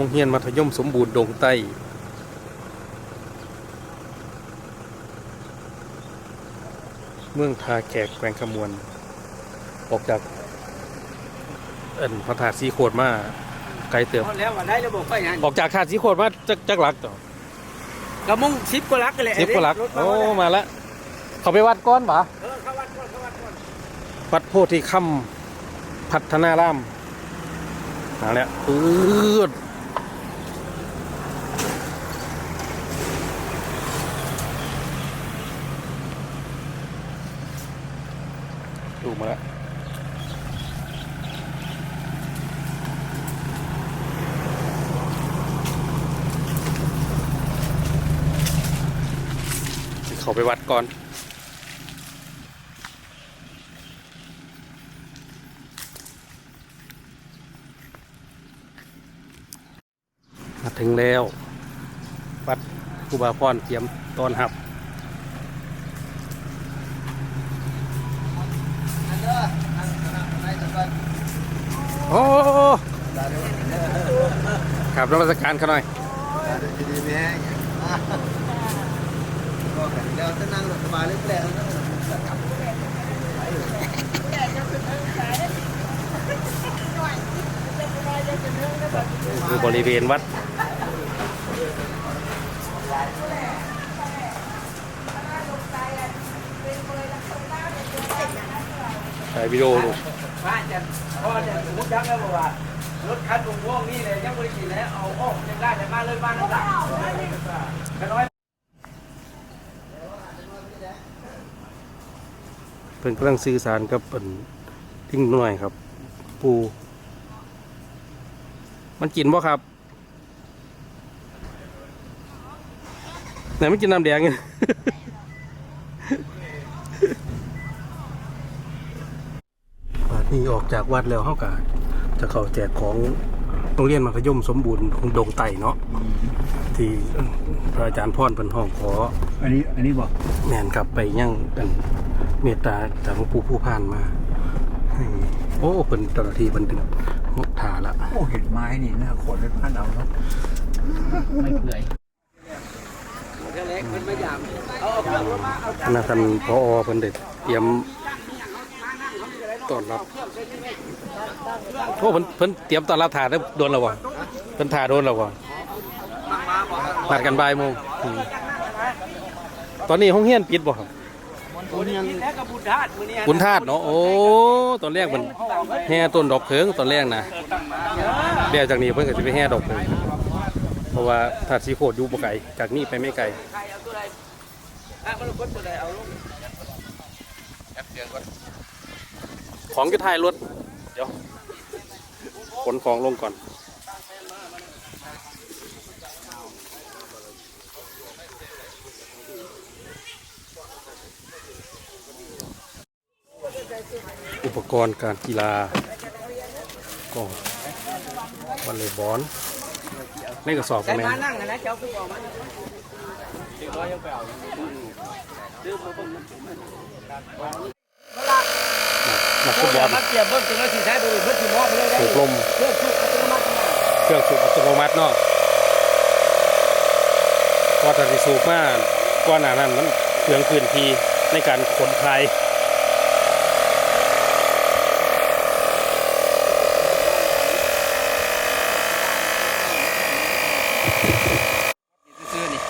รงเรียนมัธยมสมบูรณ์ดงใต้เมืองทาแขกแขวงขมวน ออกจากเอ็นพระธาตุสีโคดมาไกลเติมพอแล้วว่าได้ระบบไฟนั่นออกจากธาตุสีโคดมาจักจักหลักต่อกระมุงสิบกว่าลักกันเลยสิบกว่าหลักรถมาโอ้แล้วมาแล้วเขาไปวัดก้อนปะเออเข้าวัดก่อนเข้าวัดก่อนวัดโพธิคำพัฒนารามมาแล้วปื๊ด ดูมาแล้วเขาไปวัดก่อนมาถึงแล้ว วัดครูบาพรเตรียมต้อนรับ โอ้ครับนมัสการเขาหน่อยดีๆแม่ก็กันแล้วจะนั่งสบายเล็กแล้วคือบริเวณวัด ถ่ายวิดีโอลูกว่าจะพ่อจะสมมติยักษ์แล้วบอกว่ารถคันตรงว่องนี่เลยยังบริกินแล้วเอาออกยังได้แต่มาเลยบ้านนั่นแหละกันน้อยเพิ่นกำลังสื่อสารกับเพิ่นทิ้งหน่อยครับ ปู มันกินบ่ครับไหนไม่กินน้ำแดงไงบาด นี้ออกจากวัดแล้วเฮากะจะเข้าแจกของโรงเรียนมัธยมสมบูรณ์ของดงไต่เนาะที่พระอาจารย์พรเพิ่นห้องขอ อันนี้อันนี้บอกแม่นกลับไปยังกันเมตตาจากหลวงปู่ผู้พานมาให้โอ้เป็นเจ้าหน้าที่เป็นถึงมกถาละโอ้เห็ดไม้นี่นะขนเป็นพันเอาเนาะไม่เปื่อยเล็กมันไม่ยามเอาเอาเครื่องรถมาเอาคณะท่านพอเพิ่นเด็ดเตรียม ต้อนรับโอ้เพิ่นเพิ่นเตรียมต้อนรับถาได้โดนแล้ววะเพิ่นถาโดนแล้ววะนัดกันบ่ายโมงอืมตอนนี้ห้องเฮียนปิดบ่ครับคนนี้แล้วก็บุญธาตุมื้อนี้บุญธาตุเนาะโอ้ตอนแรกมันแห่ต้นดอกเพิงตอนแรกนะเดี๋ยวจากนี้เพิ่นก็จะไปแห่ดอกเลยเพราะว่าถ้าสีโคดอยู่บ่ไกลจากนี้ไปไม่ไกลใครเอาตัวใดอะมันคนตัวใดเอาลง ของจะท้ายรถ เดี๋ยวขนของลงก่อน อุปกรณ์การกีฬาก็วอลเลยบอลในกระสอบกันแม่มนั่งนะเจ้าคือบอกมันซื้อมาบ่ นักฟุตบอลมาเกี่ยวเบิ่งถึงแล้วสิใช้บริเบิ่งสิมอบไปเลยได้ถูกลมเครื่องสูบอัตโนมัติเครื่องสูบอัตโนมัติเนาะพอตัดสิสูบมาก่อนหน้านั้นมันเครื่องพื้นที่ในการขนไทย ซื้อนี่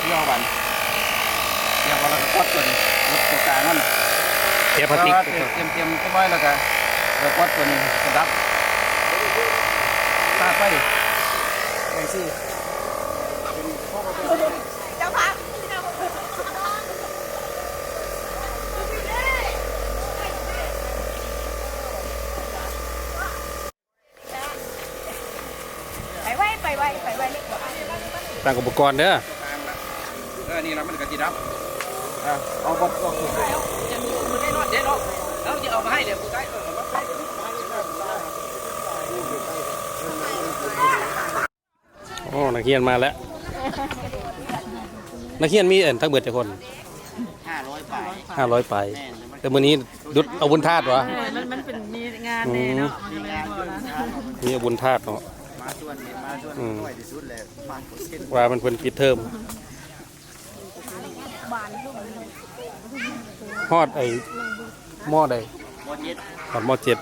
เอาเที่ยวบันเที่ยววันละกดตัวนี้รถตัวกลางนั่นแกะพลาสติกเตรียมเตรียมเตรียมก็ไว้แล้วกันแล้วกดตัวนี้กระดับตาไปไอ้สิไปไว้ไปไว้ไปไว้เล็กกว่าตั้งอุปกรณ์เด้อเออนี่เรามันกระจีดับเอาเอากดกดจะมีมือได้นอดเด็ดเนาะแล้วจะเอามาให้เดี๋ยวกูได้เออมาให้โอ้นักเรียนมาแล้ว นักเรียนมีเอ็นทั้งเบิดจะคนห้าร้อยห้าร้อยไป แต่มื้อนี้ดุดเอาบุญธาตุวะมันมันเป็นมีงานแน่เนาะมันก็เลยพอแล้วมีเอาบุญธาตุเนาะมาส่วนมาส่วนอืมน้อยที่สุดเลยมาเปอร์เซ็นต์ว่ามันเพิ่นปิดเทอม ฮอดไอ้หม้อใดโมเจ็ดฮอดหม้อเจ็ด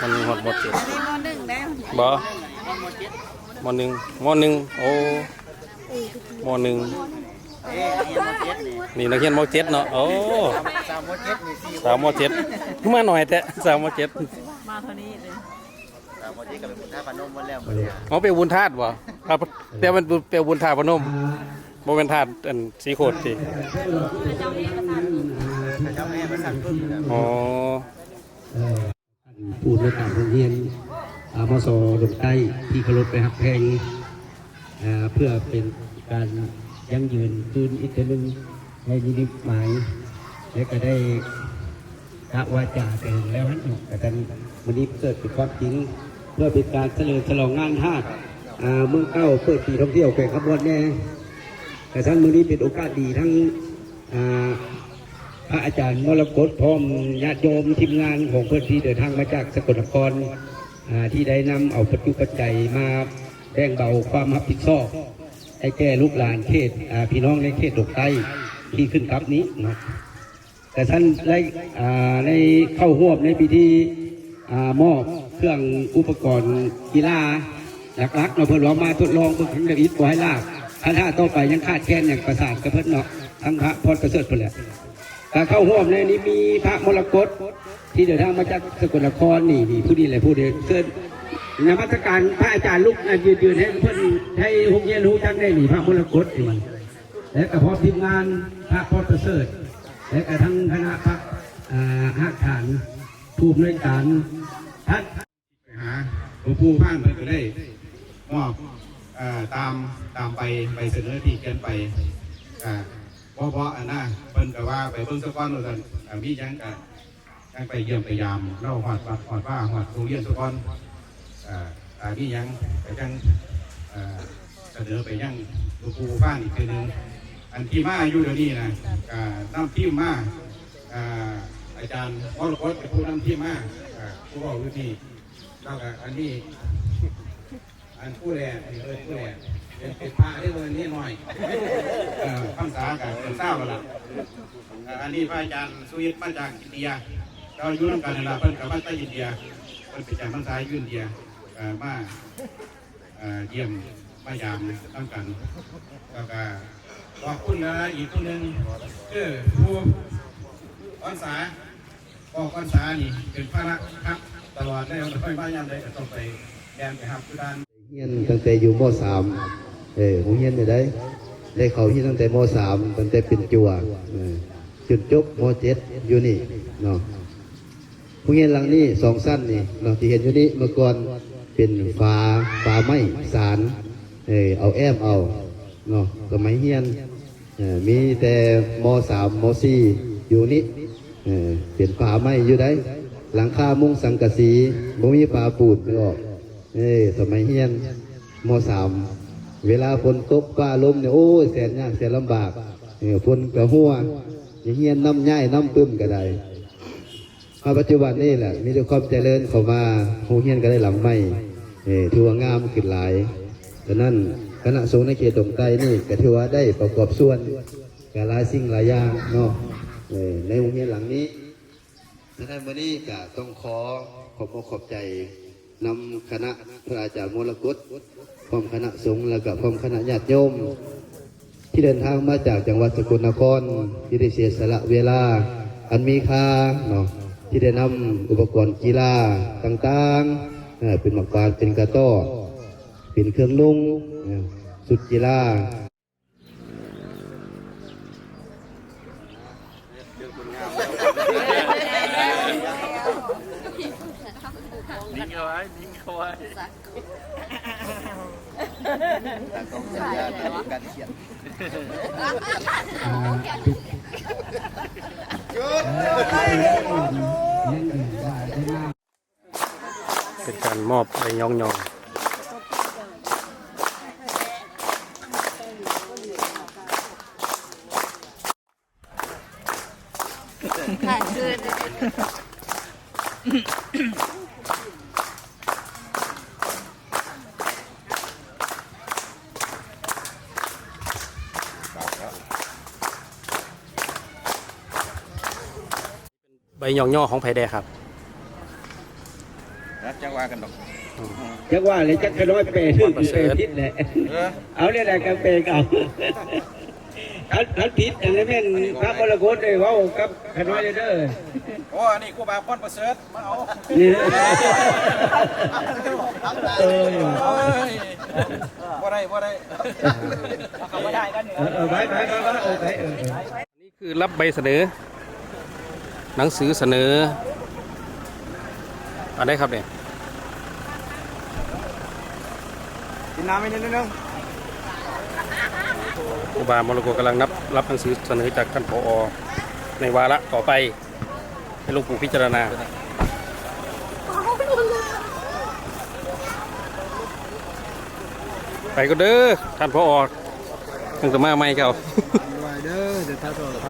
มันฮอดหม้อเจ็ดนี่มหนึ่งได้บ่โมเจ็ดหม้อหนึ่งหม้อหนึ่งโอ้หม้อหนึ่งเอ๊ะนี่โมเจ็ดนี่นี่นักเรียนหม้อเจ็ดเนาะโอ้สามโมเจ็ดนี่สี่สาวหม้อเจ็ดมาหน่อยแต่สาวหม้อเจ็ดมาเท่านี้เลยสามโมเจ็ดก็เป็นท่าพนมหมดแล้วหมดแล้วอ๋อเป็นบุญธาตุบ่ครับแต่มันเป็นบุญธาตุพนม บ่เป็นธาตุอันสีโคตรสิเจ้าแม่ประสานพึ่งแล้วอ๋อผู้ในการโรงเรียนอามสดงใต้ที่เคารพไปหักแพงอ่าเพื่อเป็นการยั่งยืนคืนอีกเทื่อหนึงในยินดีหมาย และก็ได้กะวาจากันแล้วนั่นเองแต่กันวันนี้เกิดเป็นความจริงเพื่อเป็นการเฉลิมฉลองงานทาสอ่าเมืองเก้าเปิดปีท่องเที่ยวแข่งขบวนแน่ แต่ทั้งมื้อนี้เป็นโอกาสดีทั้งพระอาจารย์มรกตพร้อมญาติโยมทีมงานของเพื่อนที่เดินทางมาจากสกลนครที่ได้นำเอาปัจจุปัจจัยมาแบ่งเบาความรับผิดชอบให้แก่ลูกหลานเขตพี่น้องในเขตดกใต้ที่ขึ้นครับนี้เนาะแต่ท่านได้ในเข้าร่วมในพิธีอ่มอบเครื่องอุปกรณ์กีฬาหลักๆเราเพิ่นว่ามาทดลองเพิ่นถึงได้อิดไว้ลาก ถ้าถ้าต่อไปยังขาดแคลนอย่างประสานกับเพิ่นเนาะทั้งพระพรประเสริฐเพิ่นแหละการเข้าร่วมในนี้มีพระมรกตที่เดินทางมาจากสกลนครนี่นี่ผู้นี้แหละผู้เดินเชิญนมัสการพระอาจารย์ลุกนะยืนยืนให้เพิ่นให้หงเย็นรู้จักได้นี่พระมรกตนี่และก็พร้อมทีมงานพระพรประเสริฐและก็ทั้งคณะพระอาหักฐานผู้อำนการท่านหาหลวงปู่บ้านเพิ่นก็ได้มอบ ตามตามไปไปเสนอที่เขียนไปอ่าบ่บ่อันน่ะเพิ่นก็ว่าไปเบิ่งสะก่อนว่าซั่นอ่ามียังก็ยังไปเยี่ยมไปยามเล่าฮอดวัดฮอดว่าฮอดโรงเรียนสะก่อนมียังก็จังเสนอไปยังหลวงปู่บ้านอีกทีหนึงอันที่มาอยู่เดี๋ยวนี้นะอ่านำทีมมาอาจารย์วรพจน์เป็นผู้นำทีมมาอ่าผู้บอกอยู่ที่แล้วก็อันนี้ อันผู้แลนี่เลยผู้แลเป็นเป็นพระได้เลยนี่หน่อยเออภาษากับเป็นเศร้ากันละอันนี้พระอาจารย์สุวิทย์มาจากอินเดีย เราอยู่ร่วมกันในลาเพิ่นกับมาจากอินเดียเพิ่นไปจากภาษาอยู่อินเดียเอ่อมาเอ่อเยี่ยมมายามตั้งกันแล้วก็ขอบคุณนะอีกคนหนึ่งคือผู้ภาษาออกพรรษานี่เป็นพระนะครับตลอดได้เราค่อยมายามใดก็ต้องไปแดนไปหับทุดาน เฮียนตั้งแต่อยู่มสามเออผมเฮียนได้ได้ได้เขาที่ตั้งแต่มสามตั้งแต่เป็นจัวเออจนจบมเจ็ดอยู่นี่เนาะผมเฮียนหลังนี้สองสั้นนี่เนาะที่เห็นอยู่นี่เมื่อก่อนเป็นฝาฝาไม้สารเออเอาแอมเอาเนาะสมัยเฮียนมีแต่มสามมสี่อยู่นี่เออเป็นฝาไม้อยู่ได้หลังคามุงสังกะสีบ่มีฝาปูนไม่ออก เอ้สมัยเฮียนมสามเวลาฝนตกฟ้าลมเนี่ยโอ้ยแสนยากแสนลำบากเออฝนกระหัวอย่าเฮียนน้ำย่ายน้ำปึ้มก็ได้มาปัจจุบันนี่แหละ มีแต่ความเจริญเข้ามาโรงเฮียนก็ได้หลังใหม่เออถือว่างามขึ้นหลายดังนั้นคณะสงฆ์ในเขตตรงใต้นี่ก็ถือว่าได้ประกอบส่วนกับหลายสิ่งหลายอย่างเนาะเออในโรงเรียนหลังนี้ดังนั้นวันนี้ก็ต้องขอขอบอกขอบใจ นำคณะพระอาจารย์มรกตพร้อมคณะสงฆ์แล้วก็พร้อมคณะญาติโยม ที่เดินทางมาจากจังหวัดสกลนครที่ได้เสียสละเวลา อันมีค่าเนาะที่ได้นำอุปกรณ์กีฬาต่างๆ เป็นหมากปานเป็นกระต้อเป็นเครื่องนุ่งสุดกีฬา นิ่งเอาไว้นิ่งเอาไว้ต่างต้องสัญญาในการเขียนเป็นการมอบไปยองยอง ย่องย่อของไผ่แดงครับนะจังว่ากันดอกจักว่าเลยจักกระน้อยเปย์ทึ่งเปย์ทิศแหละเออเอาเนี่ยแหละกันเปย์เก่าคันคันผิดอันนี้แม่นพระบรโคตเลยเว้ากับขน้อยเด้อโอ้อันนี้กูบาพรประเสริฐมาเอานี่เออเอ้ยบ่ได้บ่ได้เขาบ่ได้กันเนี่ยเออเออไปไปไปไปเออไปเออนี่คือรับใบเสนอ หนังสือเสนออันไหนครับเนี่ยกินน้ำไม่นิดนึงครูบามรกตกำลังนับรับหนังสือเสนอจากท่านผอ ในวาระต่อไป ให้หลวงปู่พิจารณาไปก็เด้อท่านผอตั้งแต่มาไม่เจ้าเด้อเดี๋ยวถ้า